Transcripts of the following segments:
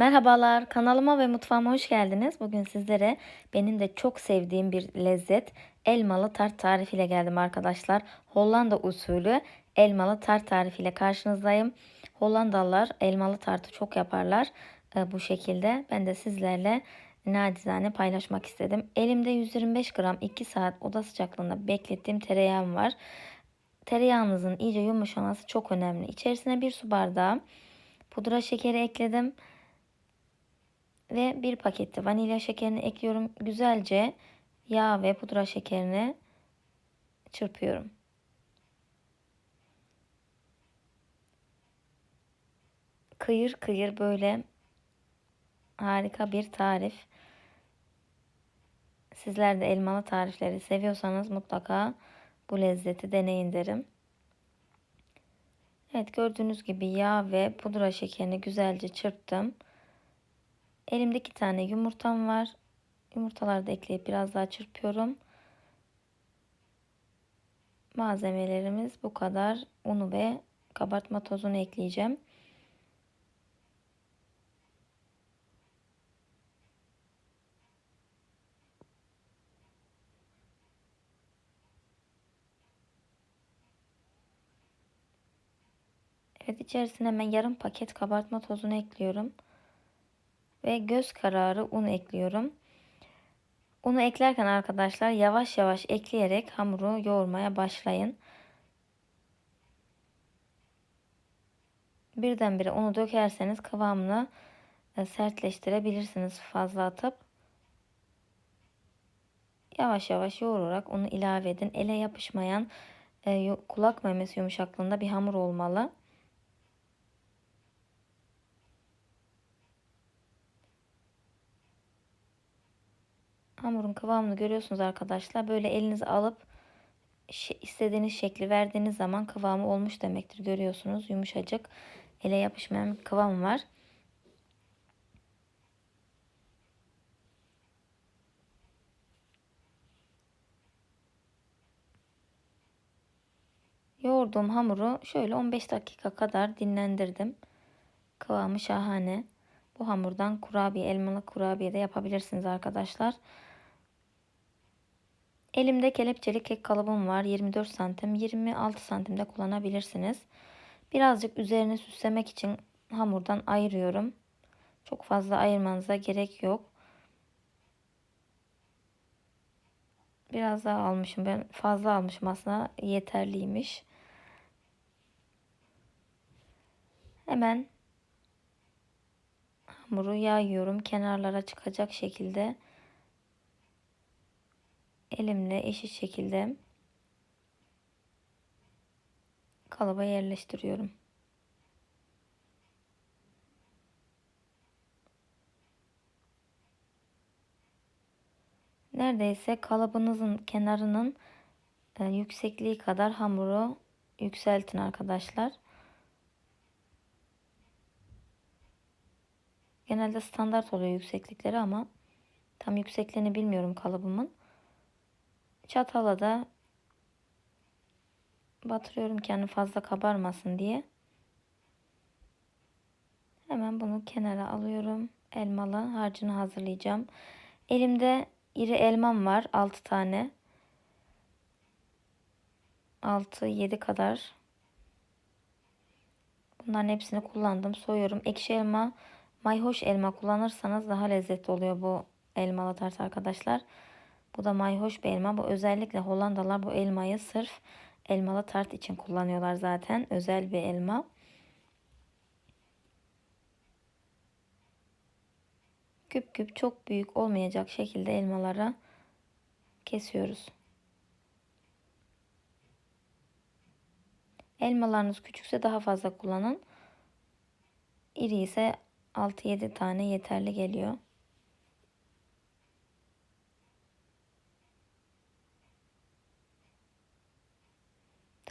Merhabalar, kanalıma ve mutfağıma hoş geldiniz. Bugün sizlere benim de çok sevdiğim bir lezzet elmalı tart tarifiyle geldim arkadaşlar. Hollanda usulü elmalı tart tarifiyle karşınızdayım. Hollandalılar elmalı tartı çok yaparlar e, bu şekilde. Ben de sizlerle nacizane paylaşmak istedim. Elimde 125 gram 2 saat oda sıcaklığında beklettiğim tereyağım var. Tereyağınızın iyice yumuşaması çok önemli. İçerisine bir su bardağı pudra şekeri ekledim ve bir pakette vanilya şekerini ekliyorum. Güzelce yağ ve pudra şekerini çırpıyorum. Kıyır kıyır böyle harika bir tarif. Sizler de elmalı tarifleri seviyorsanız mutlaka bu lezzeti deneyin derim. Evet gördüğünüz gibi yağ ve pudra şekerini güzelce çırptım. Elimde iki tane yumurtam var. Yumurtaları da ekleyip biraz daha çırpıyorum. Malzemelerimiz bu kadar. Unu ve kabartma tozunu ekleyeceğim. Evet içerisine hemen yarım paket kabartma tozunu ekliyorum ve göz kararı un ekliyorum. Unu eklerken arkadaşlar yavaş yavaş ekleyerek hamuru yoğurmaya başlayın. Birdenbire unu dökerseniz kıvamını e, sertleştirebilirsiniz fazla atıp. Yavaş yavaş yoğurarak unu ilave edin. Ele yapışmayan e, kulak memesi yumuşaklığında bir hamur olmalı. Hamurun kıvamını görüyorsunuz arkadaşlar. Böyle elinizi alıp istediğiniz şekli verdiğiniz zaman kıvamı olmuş demektir. Görüyorsunuz yumuşacık ele yapışmayan bir kıvam var. Yoğurduğum hamuru şöyle 15 dakika kadar dinlendirdim. Kıvamı şahane. Bu hamurdan kurabiye, elmalı kurabiye de yapabilirsiniz arkadaşlar. Elimde kelepçeli kek kalıbım var. 24 santim, 26 santimde kullanabilirsiniz. Birazcık üzerine süslemek için hamurdan ayırıyorum. Çok fazla ayırmanıza gerek yok. Biraz daha almışım. Ben fazla almışım aslında yeterliymiş. Hemen hamuru yayıyorum. Kenarlara çıkacak şekilde elimle eşit şekilde kalıba yerleştiriyorum. Neredeyse kalıbınızın kenarının e, yüksekliği kadar hamuru yükseltin arkadaşlar. Genelde standart oluyor yükseklikleri ama tam yüksekliğini bilmiyorum kalıbımın. Çatala da batırıyorum kendi fazla kabarmasın diye. Hemen bunu kenara alıyorum. Elmalı harcını hazırlayacağım. Elimde iri elmam var. 6 tane. 6-7 kadar. Bunların hepsini kullandım. Soyuyorum. Ekşi elma, mayhoş elma kullanırsanız daha lezzetli oluyor bu elmalı tart arkadaşlar. Bu da mayhoş bir elma. Bu özellikle Hollandalılar bu elmayı sırf elmalı tart için kullanıyorlar zaten. Özel bir elma. Küp küp çok büyük olmayacak şekilde elmaları kesiyoruz. Elmalarınız küçükse daha fazla kullanın. İri ise 6-7 tane yeterli geliyor.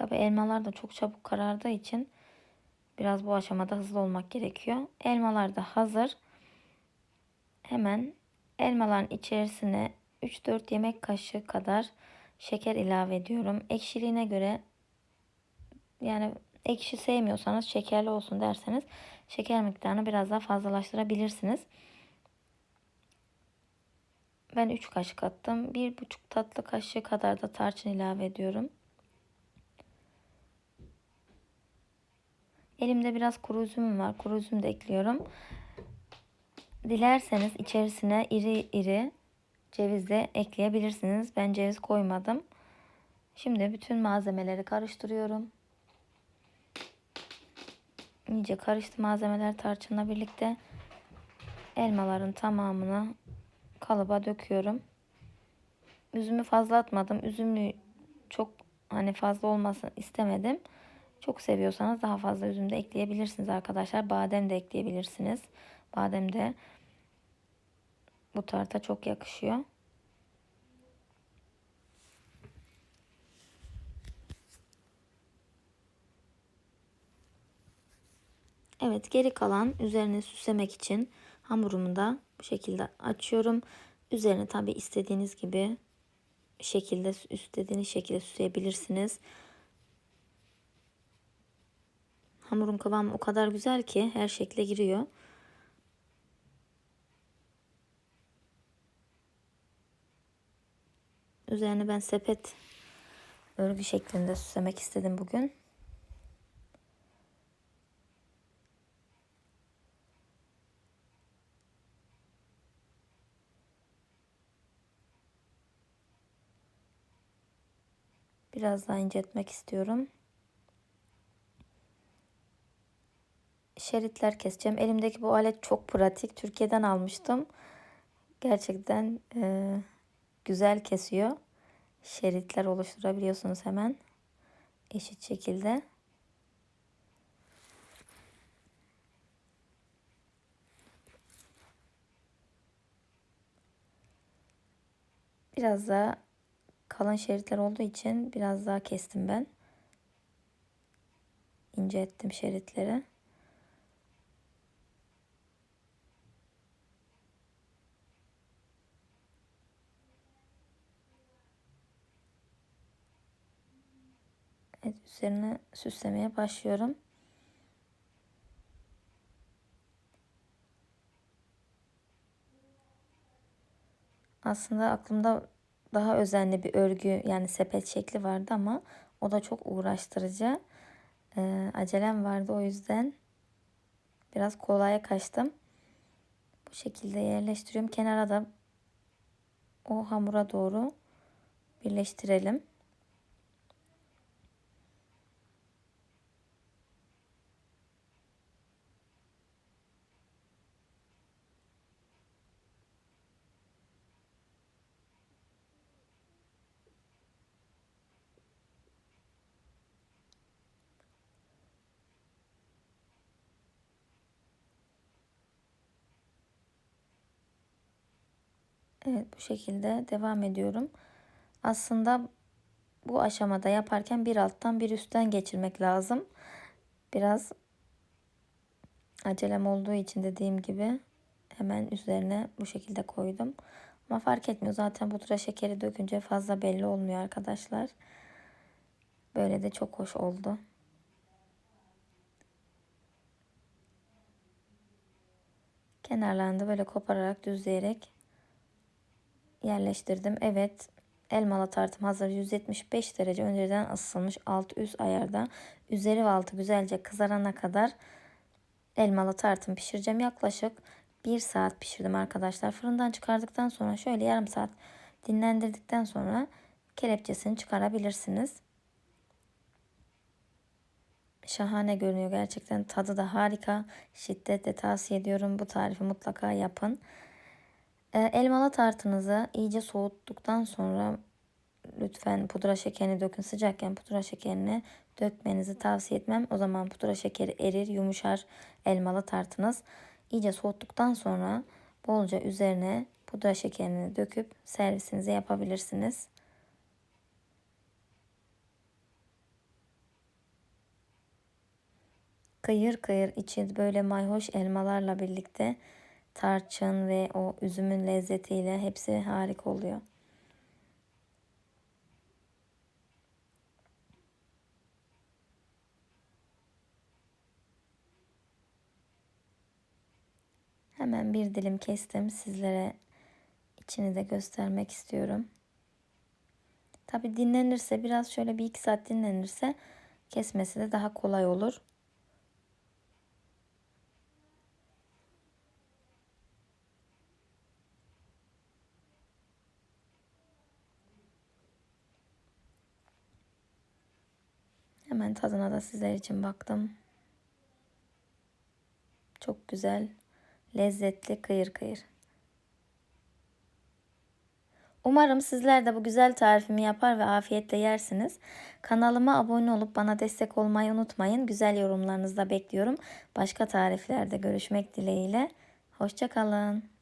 Tabi elmalar da çok çabuk karardığı için biraz bu aşamada hızlı olmak gerekiyor. Elmalar da hazır. Hemen elmaların içerisine 3-4 yemek kaşığı kadar şeker ilave ediyorum. Ekşiliğine göre yani ekşi sevmiyorsanız şekerli olsun derseniz şeker miktarını biraz daha fazlalaştırabilirsiniz. Ben 3 kaşık attım. 1,5 tatlı kaşığı kadar da tarçın ilave ediyorum. Elimde biraz kuru üzümüm var. Kuru üzüm de ekliyorum. Dilerseniz içerisine iri iri ceviz de ekleyebilirsiniz. Ben ceviz koymadım. Şimdi bütün malzemeleri karıştırıyorum. İyice karıştı malzemeler tarçınla birlikte. Elmaların tamamını kalıba döküyorum. Üzümü fazla atmadım. Üzümlü çok hani fazla olmasını istemedim. Çok seviyorsanız daha fazla üzüm de ekleyebilirsiniz arkadaşlar. Badem de ekleyebilirsiniz. Badem de bu tarta çok yakışıyor. Evet geri kalan üzerine süslemek için hamurumu da bu şekilde açıyorum. Üzerine tabi istediğiniz gibi şekilde istediğiniz şekilde süsleyebilirsiniz. Hamurun kıvamı o kadar güzel ki her şekle giriyor. Üzerine ben sepet örgü şeklinde süslemek istedim bugün. Biraz daha inceltmek istiyorum. Şeritler keseceğim. Elimdeki bu alet çok pratik. Türkiye'den almıştım. Gerçekten e, güzel kesiyor. Şeritler oluşturabiliyorsunuz hemen. Eşit şekilde. Biraz daha kalın şeritler olduğu için biraz daha kestim ben. İnce ettim şeritleri. Evet, üzerine süslemeye başlıyorum. Aslında aklımda daha özenli bir örgü yani sepet şekli vardı ama o da çok uğraştırıcı. Ee, acelem vardı o yüzden biraz kolaya kaçtım. Bu şekilde yerleştiriyorum. Kenara da o hamura doğru birleştirelim. Evet bu şekilde devam ediyorum. Aslında bu aşamada yaparken bir alttan bir üstten geçirmek lazım. Biraz acelem olduğu için dediğim gibi hemen üzerine bu şekilde koydum. Ama fark etmiyor zaten pudra şekeri dökünce fazla belli olmuyor arkadaşlar. Böyle de çok hoş oldu. Kenarlarını da böyle kopararak düzleyerek yerleştirdim. Evet elmalı tartım hazır 175 derece önceden ısıtılmış alt üst ayarda üzeri ve altı güzelce kızarana kadar elmalı tartım pişireceğim. Yaklaşık 1 saat pişirdim arkadaşlar. Fırından çıkardıktan sonra şöyle yarım saat dinlendirdikten sonra kelepçesini çıkarabilirsiniz. Şahane görünüyor gerçekten. Tadı da harika. Şiddetle tavsiye ediyorum. Bu tarifi mutlaka yapın. E, elmalı tartınızı iyice soğuttuktan sonra lütfen pudra şekerini dökün. Sıcakken pudra şekerini dökmenizi tavsiye etmem. O zaman pudra şekeri erir, yumuşar elmalı tartınız. İyice soğuttuktan sonra bolca üzerine pudra şekerini döküp servisinizi yapabilirsiniz. Kıyır kıyır içi böyle mayhoş elmalarla birlikte tarçın ve o üzümün lezzetiyle hepsi harika oluyor. Hemen bir dilim kestim. Sizlere içini de göstermek istiyorum. Tabi dinlenirse biraz şöyle bir iki saat dinlenirse kesmesi de daha kolay olur. Hemen tadına da sizler için baktım. Çok güzel, lezzetli, kıyır kıyır. Umarım sizler de bu güzel tarifimi yapar ve afiyetle yersiniz. Kanalıma abone olup bana destek olmayı unutmayın. Güzel yorumlarınızı da bekliyorum. Başka tariflerde görüşmek dileğiyle. Hoşçakalın.